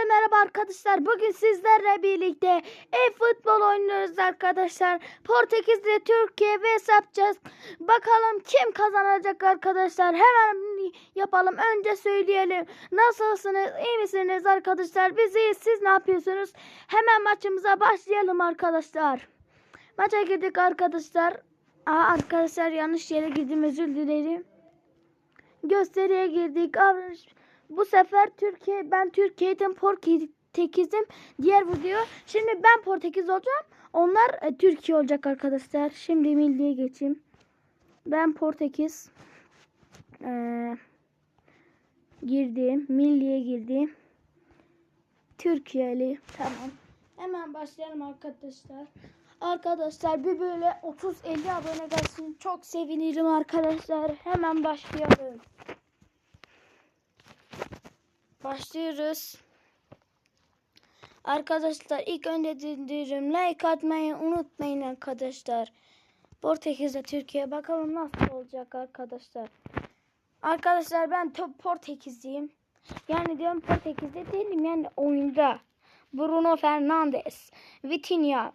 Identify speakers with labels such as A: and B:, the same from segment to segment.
A: Hepinize merhaba arkadaşlar. Bugün sizlerle birlikte e-futbol oynuyoruz arkadaşlar. Portekiz'de Türkiye vs yapacağız. Bakalım kim kazanacak arkadaşlar. Hemen yapalım. Önce söyleyelim. Nasılsınız? İyi misiniz arkadaşlar? Biz iyiyiz. Siz ne yapıyorsunuz? Hemen maçımıza başlayalım arkadaşlar. Maça girdik arkadaşlar. Aa, arkadaşlar yanlış yere girdim. Özür dilerim. Gösteriye girdik. Bu sefer Türkiye ben Türkiye'den Portekiz'im. Diğer video. Şimdi ben Portekiz olacağım. Onlar e, Türkiye olacak arkadaşlar. Şimdi milliye geçeyim. Ben Portekiz. Ee, girdim. Milliye girdim. Türkiye'li. Tamam. Hemen başlayalım arkadaşlar. Arkadaşlar bir böyle 30-50 abone gelsin. Çok sevinirim arkadaşlar. Hemen başlayalım. Başlıyoruz. Arkadaşlar ilk önce dinliyorum. Like atmayı unutmayın arkadaşlar. Portekiz'de Türkiye bakalım nasıl olacak arkadaşlar. Arkadaşlar ben top Portekizliyim. Yani diyorum Portekiz'de değilim yani oyunda. Bruno Fernandes, Vitinha,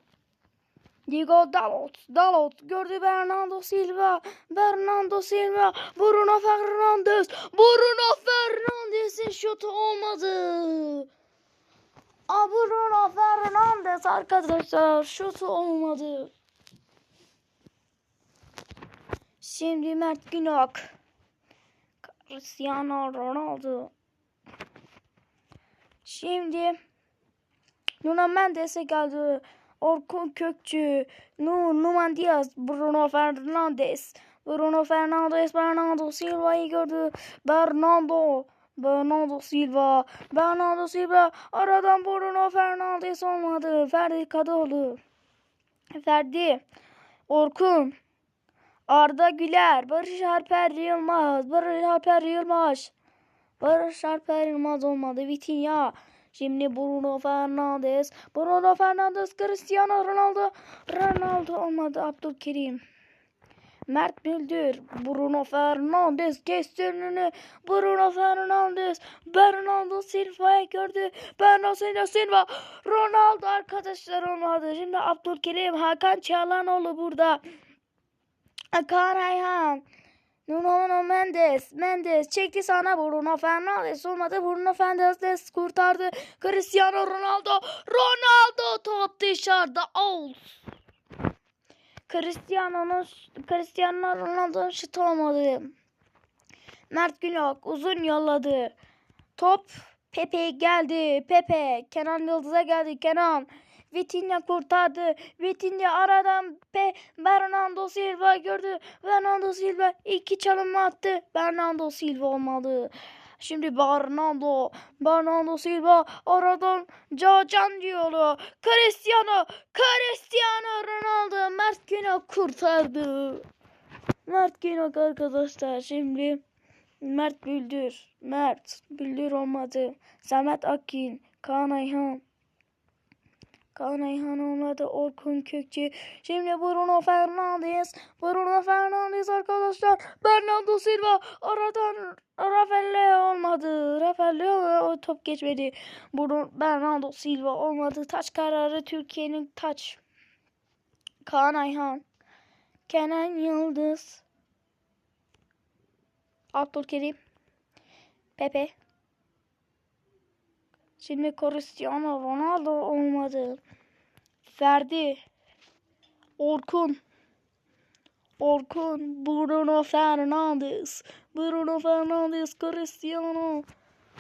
A: Diego Dalot, Dalot gördü Bernardo Silva, Bernardo Silva, Bruno Fernandes, Bruno Fernandes'in şutu olmadı. Aa, Bruno Fernandes arkadaşlar şutu olmadı. Şimdi Mert Günok, Cristiano Ronaldo. Şimdi Nuno Mendes'e geldi. Orkun Kökçü, Nur Numan Diaz, Bruno Fernandes, Bruno Fernandes, Bernardo Silva'yı gördü. Bernardo, Bernardo Silva, Bernardo Silva aradan Bruno Fernandes olmadı. Ferdi Kadıoğlu, Ferdi, Orkun, Arda Güler, Barış Alper Yılmaz, Barış Alper Yılmaz, Barış Alper Yılmaz olmadı. Vitinha, Şimdi Bruno Fernandes. Bruno Fernandes, Cristiano Ronaldo. Ronaldo olmadı. Abdülkerim. Mert Bildir. Bruno Fernandes kesti önünü. Bruno Fernandes. Bernardo Silva'ya gördü. Bernardo Silva. Ronaldo arkadaşlar olmadı. Şimdi Abdülkerim. Hakan Çalhanoğlu burada. Hakan Ayhan. Nuno Mendes. Mendes çekti sana Bruno Fernandes olmadı. Bruno Fernandes kurtardı. Cristiano Ronaldo. Ronaldo top dışarıda. Out. Cristiano'nun Cristiano Ronaldo'nun şutu olmadı. Mert Günok uzun yolladı. Top Pepe geldi. Pepe Kenan Yıldız'a geldi. Kenan Vitinha kurtardı. Vitinha aradan Pe Bernardo Silva gördü. Bernardo Silva iki çalım attı. Bernardo Silva olmadı. Şimdi Bernardo, Bernardo Silva aradan Cacan diyorlar. Cristiano, Cristiano Ronaldo Mert Günok kurtardı. Mert Günok arkadaşlar şimdi Mert Büldür, Mert Büldür olmadı. Samet Akin, Kaan Ayhan, Kaan Ayhan olmadı. Orkun Kökçü. Şimdi Bruno Fernandes. Bruno Fernandes arkadaşlar. Bernardo Silva. Aradan Rafael Leo olmadı. Rafael Leo o top geçmedi. Bruno Bernardo Silva olmadı. Taç kararı Türkiye'nin taç. Kaan Ayhan. Kenan Yıldız. Abdülkerim. Pepe. Şimdi Cristiano Ronaldo olmadı. Ferdi. Orkun. Orkun. Bruno Fernandes. Bruno Fernandes. Cristiano.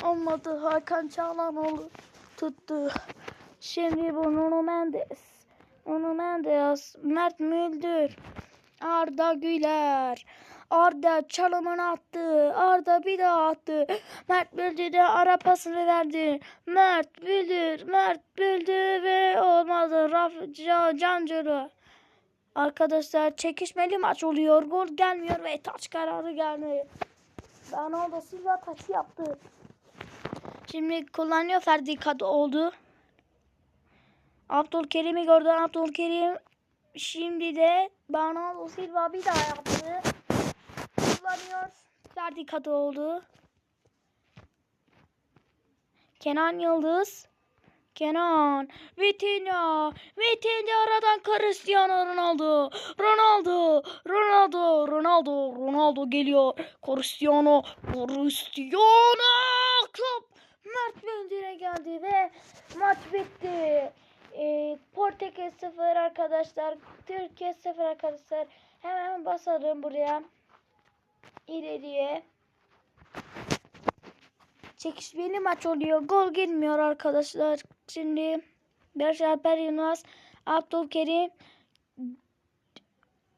A: Olmadı. Hakan Çalhanoğlu tuttu. Şimdi Bruno Mendes. Bruno Mendes. Mert Müldür. Arda Güler. Arda çalımını attı. Arda bir daha attı. Mert de ara pasını verdi. Mert Bildir, Mert Bildir ve olmadı. Raf Cancırı. Arkadaşlar çekişmeli maç oluyor. Gol gelmiyor ve taç kararı geldi. Bernardo Silva taçı yaptı. Şimdi kullanıyor Ferdi Kadı oldu. Abdülkerim'i gördü. Abdülkerim şimdi de Bernardo Silva bir daha yaptı kullanıyor. Ferdi Kadıoğlu. Kenan Yıldız. Kenan. Vitinha. Vitinha aradan Cristiano Ronaldo. Ronaldo. Ronaldo. Ronaldo. Ronaldo geliyor. Cristiano. Cristiano. Top. Mert Mündir'e geldi ve maç bitti. Ee, Portekiz 0 arkadaşlar. Türkiye 0 arkadaşlar. Hemen basalım buraya. İleriye. Çekişmeli maç oluyor. Gol girmiyor arkadaşlar. Şimdi Barış Alper Yılmaz, Abdülkerim,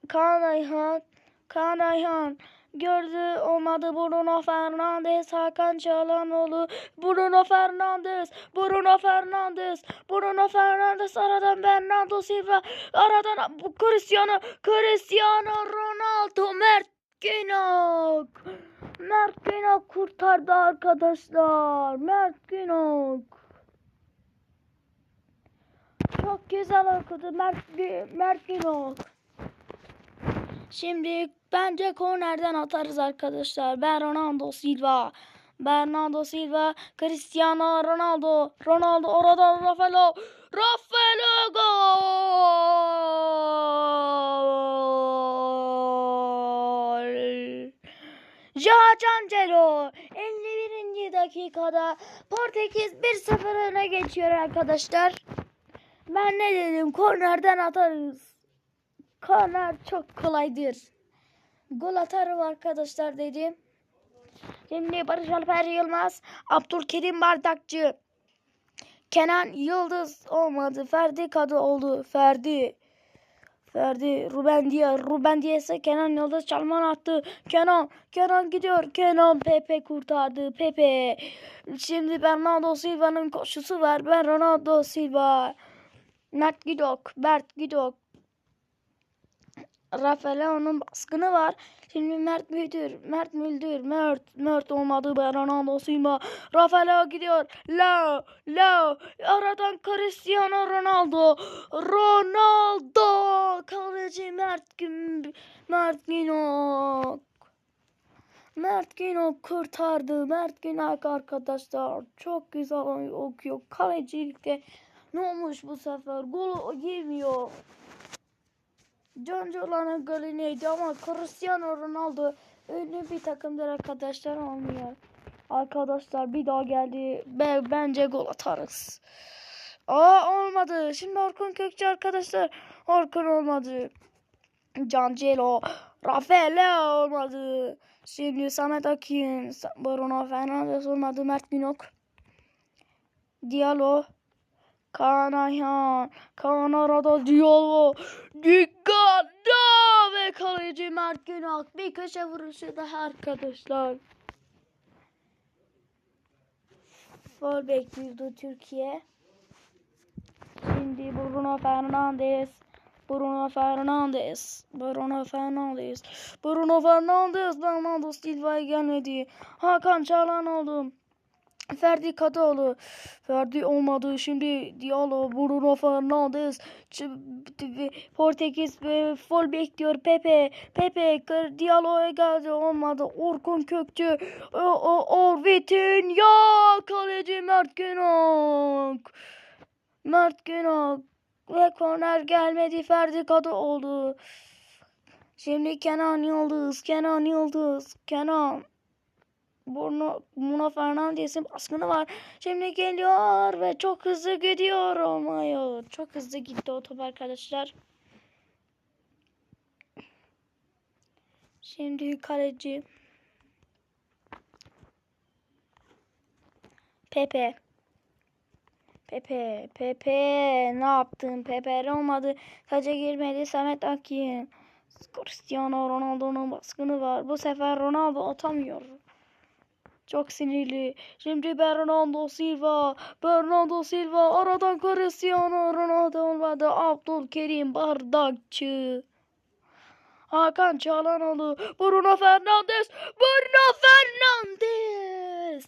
A: Kaan Ayhan, Kaan Ayhan gördü olmadı Bruno Fernandes, Hakan Çalhanoğlu, Bruno Fernandes, Bruno Fernandes, Bruno Fernandes aradan Bernardo Silva, aradan Cristiano, Cristiano Ronaldo, Mert Günok. Mert Günok kurtardı arkadaşlar. Mert Günok. Çok güzel okudu Mert, Mert Günok. Şimdi bence kornerden atarız arkadaşlar. Ben Ronaldo Silva. Bernardo Silva, Cristiano Ronaldo, Ronaldo oradan Rafaelo, Rafaelo gol. Joao Cancelo 51. dakikada Portekiz 1-0 öne geçiyor arkadaşlar. Ben ne dedim? Kornerden atarız. Korner çok kolaydır. Gol atarım arkadaşlar dedim. Şimdi Barış Alper Yılmaz, Abdülkerim Bardakçı, Kenan Yıldız olmadı. Ferdi Kadı oldu. Ferdi. Ferdi, Ruben Diaz, Ruben Diaz'a Kenan Yıldız çalman attı. Kenan, Kenan gidiyor. Kenan Pepe kurtardı. Pepe. Şimdi Bernardo Silva'nın koşusu var. Bernardo Silva. Mert Gidok, Bert Gidok. Rafael'in baskını var. Şimdi Mert Müldür, Mert Müldür, Mert, Mert olmadı Bernardo Silva. Rafael gidiyor. Lao, Lao. Aradan Cristiano Ronaldo. Ronaldo. Kaleci Mert Gün, Mert Günok. Mert Günok kurtardı. Mert Günok arkadaşlar. Çok güzel okuyor. Kalecilikte ne olmuş bu sefer? Gol yemiyor. Canco'ların golü neydi ama Cristiano Ronaldo ünlü bir takımdır arkadaşlar olmuyor. Arkadaşlar bir daha geldi. Be bence gol atarız. Aa olmadı. Şimdi Orkun Kökçü arkadaşlar. Orkun olmadı. Cancelo. Rafael olmadı. Şimdi Samet Akin. Bruno Fernandes olmadı. Mert Günok. Diallo. Kaan Ayhan. Kaan arada Diallo. Dikkat! Ve kaleci Mert Günok. Bir köşe vuruşu daha arkadaşlar. Gol bekliyordu Türkiye. Şimdi Bruno Fernandes. Bruno Fernandes. Bruno Fernandes. Bruno Fernandes. Bernardo Silva'ya gelmedi. Hakan Çalhanoğlu. Ferdi Kadıoğlu. Ferdi olmadı. Şimdi Diallo, Bruno Fernandes, Portekiz ve Fol bekliyor. Pepe, Pepe, Diallo'ya geldi olmadı. Orkun Kökçü, o, o, o Vitinha, kaleci Mert Günok. Mert Günok ve korner gelmedi. Ferdi Kadıoğlu. Şimdi Kenan Yıldız, Kenan Yıldız, Kenan. Bruno, Bruno Fernandes'in baskını var. Şimdi geliyor ve çok hızlı gidiyor olmuyor. Çok hızlı gitti o arkadaşlar. Şimdi kaleci. Pepe. Pepe, Pepe ne yaptın? Pepe olmadı. Taca girmedi Samet Akin. Cristiano Ronaldo'nun baskını var. Bu sefer Ronaldo atamıyor. Çok sinirli. Şimdi Bernardo Silva. Bernardo Silva aradan Cristiano Ronaldo olmadı. Abdülkerim Bardakçı. Hakan Çalhanoğlu. Bruno Fernandes. Bruno Fernandes.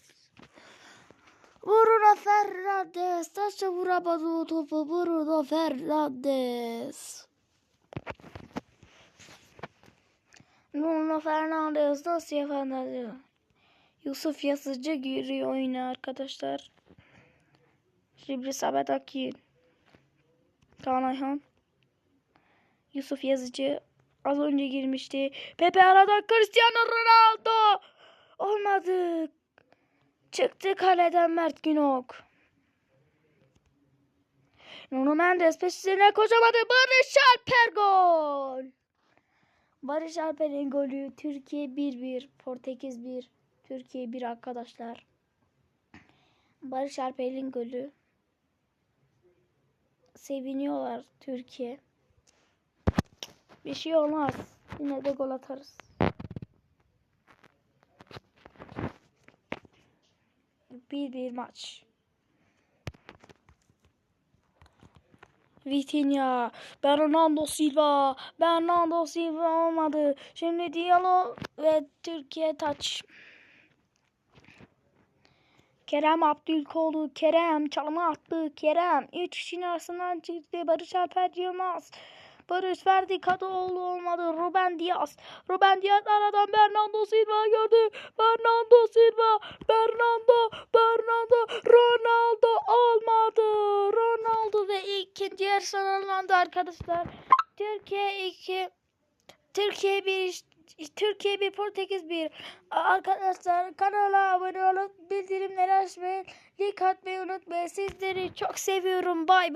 A: Bruno Fernandes. Taşa vuramadı o topu. Bruno Fernandes. Bruno Fernandes nasıl yapamadı? Yusuf Yazıcı giriyor oyuna arkadaşlar. Şibri Samet Akin. Kaan Ayhan. Yusuf Yazıcı. Az önce girmişti. Pepe aradan Cristiano Ronaldo. Olmadı. Çıktı kaleden Mert Günok. Nuno Mendes peşine koşamadı. Barış Alper gol. Barış Alper'in golü Türkiye 1-1. Portekiz 1. Türkiye 1 arkadaşlar. Barış Alper'in golü. Seviniyorlar Türkiye. Bir şey olmaz. Yine de gol atarız. Bir bir maç. Vitinha, Bernardo Silva, Bernardo Silva olmadı. Şimdi Diallo ve Türkiye taç. Kerem Abdülkoğlu, Kerem çalıma attı. Kerem 3 kişinin arasından çıktı. Barış Alper Yılmaz. Barış Ferdi Kadıoğlu olmadı. Ruben Diaz. Ruben Diaz aradan Bernardo Silva gördü. Bernardo Silva. Bernardo. Bernardo. Ronaldo olmadı. Ronaldo ve ikinci yer sınırlandı arkadaşlar. Türkiye 2. Türkiye 1. Türkiye 1 Portekiz 1. Arkadaşlar kanala abone olup bildirimleri açmayı, like atmayı unutmayın. Sizleri çok seviyorum. Bay bay.